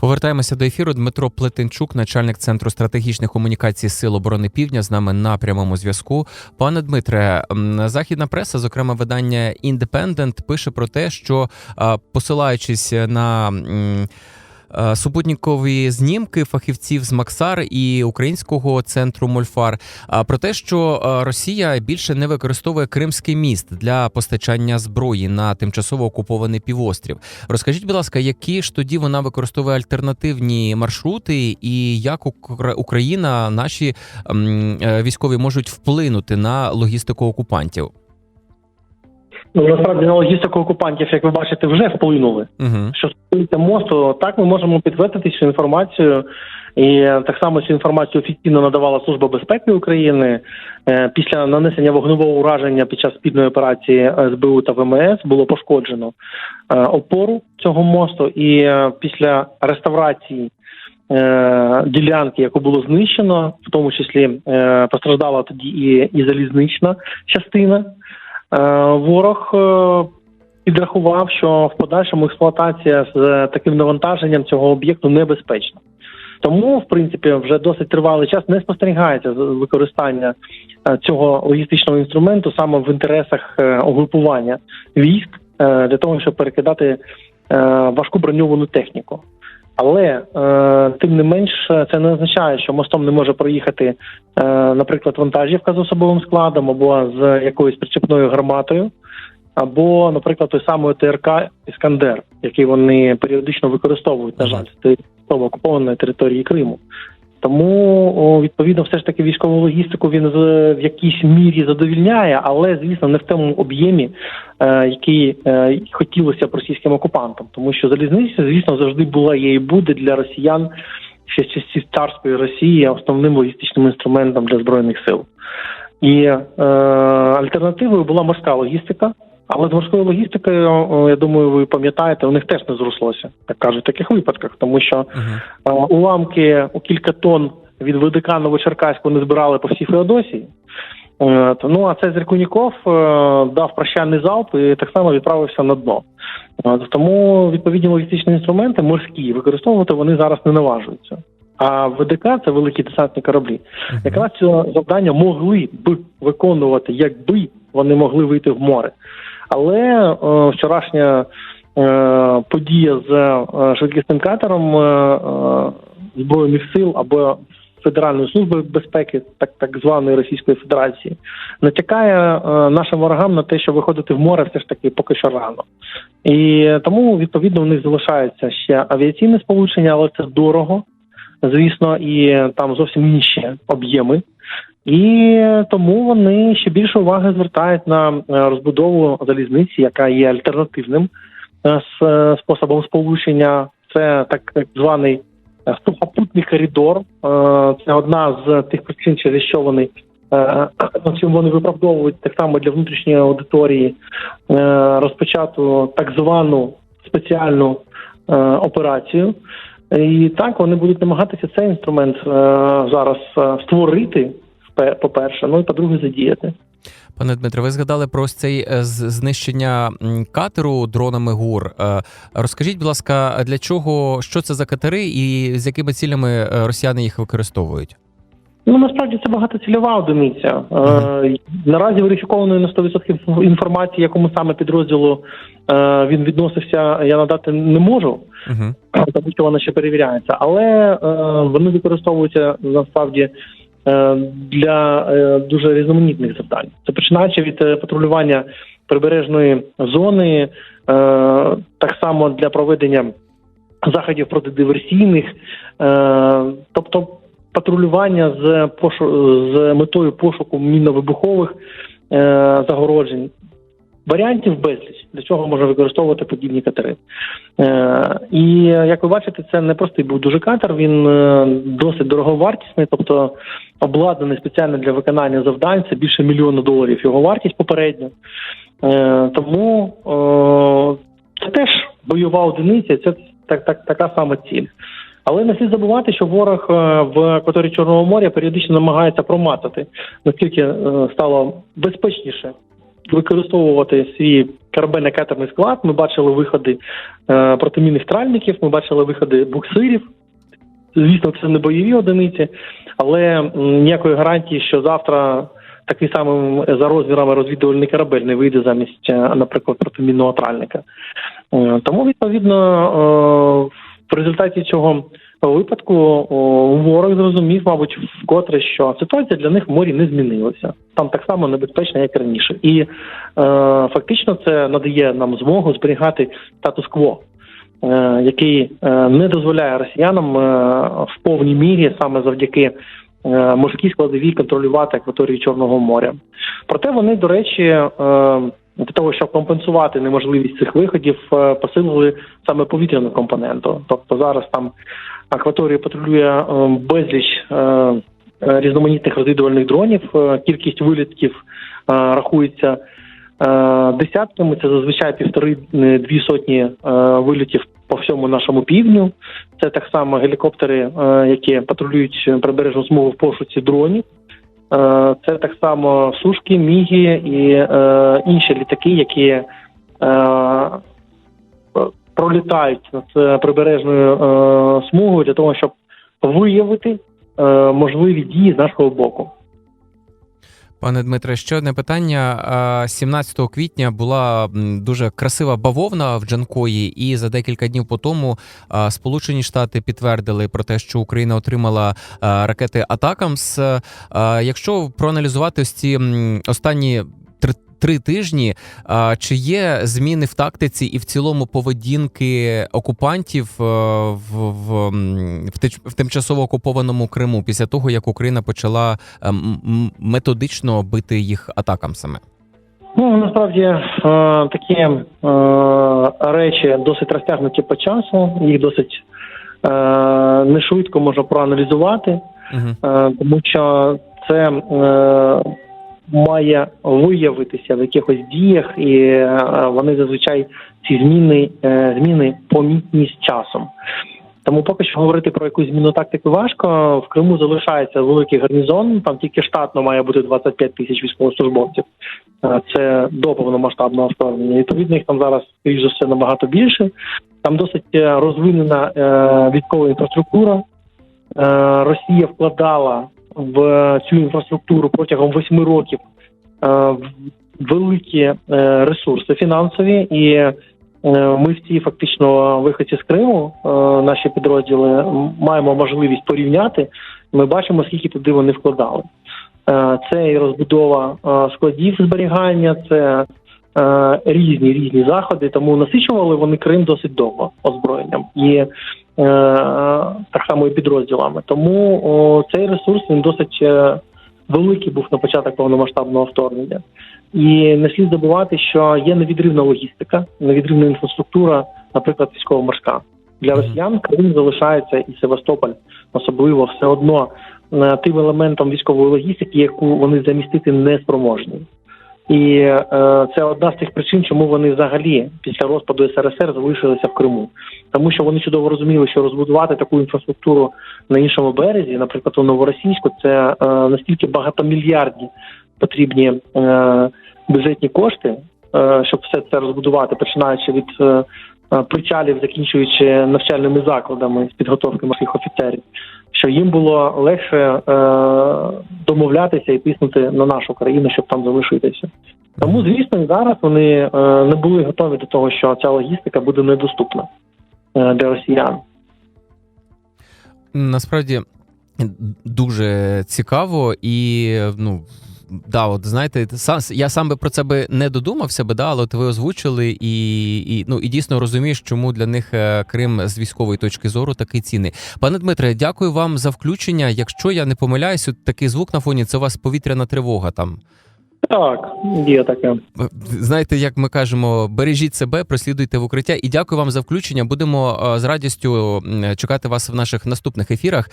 Повертаємося до ефіру. Дмитро Плетенчук, начальник центру стратегічних комунікацій Сил оборони Півдня, з нами на прямому зв'язку. Пане Дмитре, західна преса, зокрема видання Індепендент, пише про те, що посилаючись на. Е, Супутникові знімки фахівців з Максар і українського центру Мольфар про те, що е, Росія більше не використовує Кримський міст для постачання зброї на тимчасово окупований півострів. Розкажіть, будь ласка, які ж тоді вона використовує альтернативні маршрути, і як Укра- Україна, наші е, військові можуть вплинути на логістику окупантів? Ну, насправді на логістику окупантів, як ви бачите, вже вплинули. Угу. Що стосується мосту, так ми можемо підтвердити цю інформацію. І так само цю інформацію офіційно надавала Служба безпеки України. Е, Після нанесення вогневого ураження під час спільної операції СБУ та ВМС було пошкоджено е, опору цього мосту, і е, після реставрації е, ділянки, яку було знищено, в тому числі е, постраждала тоді і, і залізнична частина. Е, Ворог е, підрахував, що в подальшому експлуатація з таким навантаженням цього об'єкту небезпечна. Тому, в принципі, вже досить тривалий час не спостерігається використання е, цього логістичного інструменту саме в інтересах е, угрупування військ е, для того, щоб перекидати е, важку броньовану техніку. Але е, тим не менш, це не означає, що мостом не може проїхати, е, наприклад, вантажівка з особовим складом або з якоюсь причепною гарматою, або, наприклад, той самий ТРК Іскандер, який вони періодично використовують, на жаль, з окупованої території Криму. Тому відповідно, все ж таки військову логістику він в якійсь мірі задовільняє, але звісно не в тому об'ємі, е, який е, хотілося б російським окупантам, тому що залізниця, звісно, завжди була є і буде для росіян ще з часів царської Росії основним логістичним інструментом для збройних сил. І е, альтернативою була морська логістика. Але з морською логістикою, я думаю, ви пам'ятаєте, у них теж не зрослося, як кажуть, в таких випадках, тому що. Е, Уламки у кілька тонн від ВДК Новочеркаську не збирали по всій Феодосії. Е, Ну а цей Зеркуніков е, дав прощальний залп і так само відправився на дно. Тому відповідні логістичні інструменти морські використовувати вони зараз не наважуються. А ВДК це великі десантні кораблі. Якраз це завдання могли б виконувати, якби вони могли вийти в море. Але е, вчорашня е, подія з е, швидкісним катером збройних сил або Федеральної служби безпеки, так так званої Російської Федерації, натякає е, нашим ворогам на те, що виходити в море все ж таки поки що рано. І тому відповідно у них залишається ще авіаційне сполучення, але це дорого, звісно, і там зовсім інші об'єми. І тому вони ще більше уваги звертають на е, розбудову залізниці, яка є альтернативним е, е, способом сполучення. Це так, званий сухопутний коридор. Це одна з тих причин, через що вони чим вони виправдовують так само для внутрішньої аудиторії розпочату так звану спеціальну операцію. І так вони будуть намагатися цей інструмент зараз створити, пе- по-перше, ну і по-друге, задіяти. Пане Дмитре, ви згадали про ось цей е, знищення катеру дронами ГУР. Е, Розкажіть, будь ласка, для чого що це за катери і з якими цілями е, росіяни їх використовують? Ну насправді це багатоцільова одиниця. Е, наразі верифікованої на 100% інформації, якому саме підрозділу е, він відносився, я надати не можу. Тому що вона ще перевіряється. Але е, вони використовуються насправді для е, дуже різноманітних завдань. Це починаючи від е, патрулювання прибережної зони, е, так само для проведення заходів протидиверсійних, е, тобто патрулювання з пошу з метою пошуку мінно-вибухових е, загороджень. Варіантів безліч для чого можна використовувати подібні катери. Е, і як ви бачите, це не простий був дуже катер. Він е, досить дороговартісний, тобто обладнаний спеціально для виконання завдань. Це більше мільйона доларів його вартість попередньо. Е, тому це теж бойова одиниця. Це так, так, така сама ціль. Але не слід забувати, що ворог в акваторії Чорного моря періодично намагається промацати, наскільки стало безпечніше використовувати свій корабельно-катерний склад. Ми бачили виходи е, протимінних тральників, ми бачили виходи буксирів. Звісно, це не бойові одиниці, але ніякої гарантії, що завтра такий самий за розмірами розвідувальний корабель не вийде замість, е, наприклад, протимінного тральника. Е, Тому, відповідно, е, в результаті цього випадку ворог зрозумів, мабуть, вкотре, що ситуація для них в морі не змінилася. Там так само небезпечно, як раніше. І е, фактично це надає нам змогу зберігати статус-кво, е, який е, не дозволяє росіянам е, в повній мірі саме завдяки морській складовій контролювати акваторію Чорного моря. Проте вони, до речі, для того, щоб компенсувати неможливість цих виходів, е, посилили саме повітряну компоненту. Тобто зараз там акваторію патрулює е, безліч е, різноманітних розвідувальних дронів. Кількість вилітків рахується десятками. Це зазвичай півтори-дві сотні вилітів по всьому нашому півдню. Це так само гелікоптери, які патрулюють прибережну смугу в пошуці дронів. Е, Це так само сушки, мігі і е, інші літаки, які е, пролітають над е, прибережною е, смугою для того, щоб виявити е, можливі дії з нашого боку. Пане Дмитре, ще одне питання. 17 квітня була дуже красива бавовна в Джанкої, і за декілька днів по тому Сполучені Штати підтвердили про те, що Україна отримала ракети Атакамс. Якщо проаналізувати ось ці останні три. Тижні. Чи є зміни в тактиці і в цілому поведінки окупантів е, в, в, в, в тимчасово окупованому Криму після того, як Україна почала ем, методично бити їх атакам саме? Ну насправді е, такі е, речі досить розтягнуті по часу, їх досить е, не швидко можна проаналізувати. Е, тому що це е, має виявитися в якихось діях, і е, вони зазвичай ці зміни, е, зміни помітні з часом. Тому поки що говорити про якусь зміну тактики важко. В Криму залишається великий гарнізон. Там тільки штатно має бути 25 тисяч військовослужбовців. Е, Це до повномасштабного вторгнення. Відповідно, їх там зараз за все набагато більше. Там досить розвинена військова інфраструктура. Росія вкладала в цю інфраструктуру протягом восьми років е, великі е, ресурси фінансові, і е, ми в цій фактично виході з Криму, е, наші підрозділи маємо можливість порівняти. Ми бачимо, скільки туди вони вкладали. Е, Це і розбудова е, складів зберігання, це е, різні різні заходи. Тому насичували вони Крим досить довго озброєнням і е, так само і підрозділами. Тому о, цей ресурс він досить е, великий був на початок повномасштабного вторгнення. І не слід забувати, що є невідривна логістика, невідривна інфраструктура, наприклад, військово-морська. Для росіян Крим залишається і Севастополь особливо все одно е, тим елементом військової логістики, яку вони замістити не спроможні. І е, це одна з тих причин, чому вони взагалі після розпаду СРСР залишилися в Криму, тому що вони чудово розуміли, що розбудувати таку інфраструктуру на іншому березі, наприклад, у новоросійську, це е, настільки багатомільярдні потрібні е, бюджетні кошти, е, щоб все це розбудувати, починаючи від е, е, причалів, закінчуючи навчальними закладами з підготовки морських офіцерів, що їм було легше е, домовлятися і тиснути на нашу країну, щоб там залишитися. Тому, звісно, зараз вони е, не були готові до того, що ця логістика буде недоступна е, для росіян. Насправді дуже цікаво і ну. Да, от знаєте, сам я сам би про це би не додумався би, да, але от ви озвучили і, і ну і дійсно розумієш, чому для них е, Крим з військової точки зору такий цінний. Пане Дмитре, дякую вам за включення. Якщо я не помиляюсь, от такий звук на фоні це у вас повітряна тривога там. Так, є таке. Знаєте, як ми кажемо, бережіть себе, прослідуйте в укриття. І дякую вам за включення. Будемо е, з радістю чекати вас в наших наступних ефірах.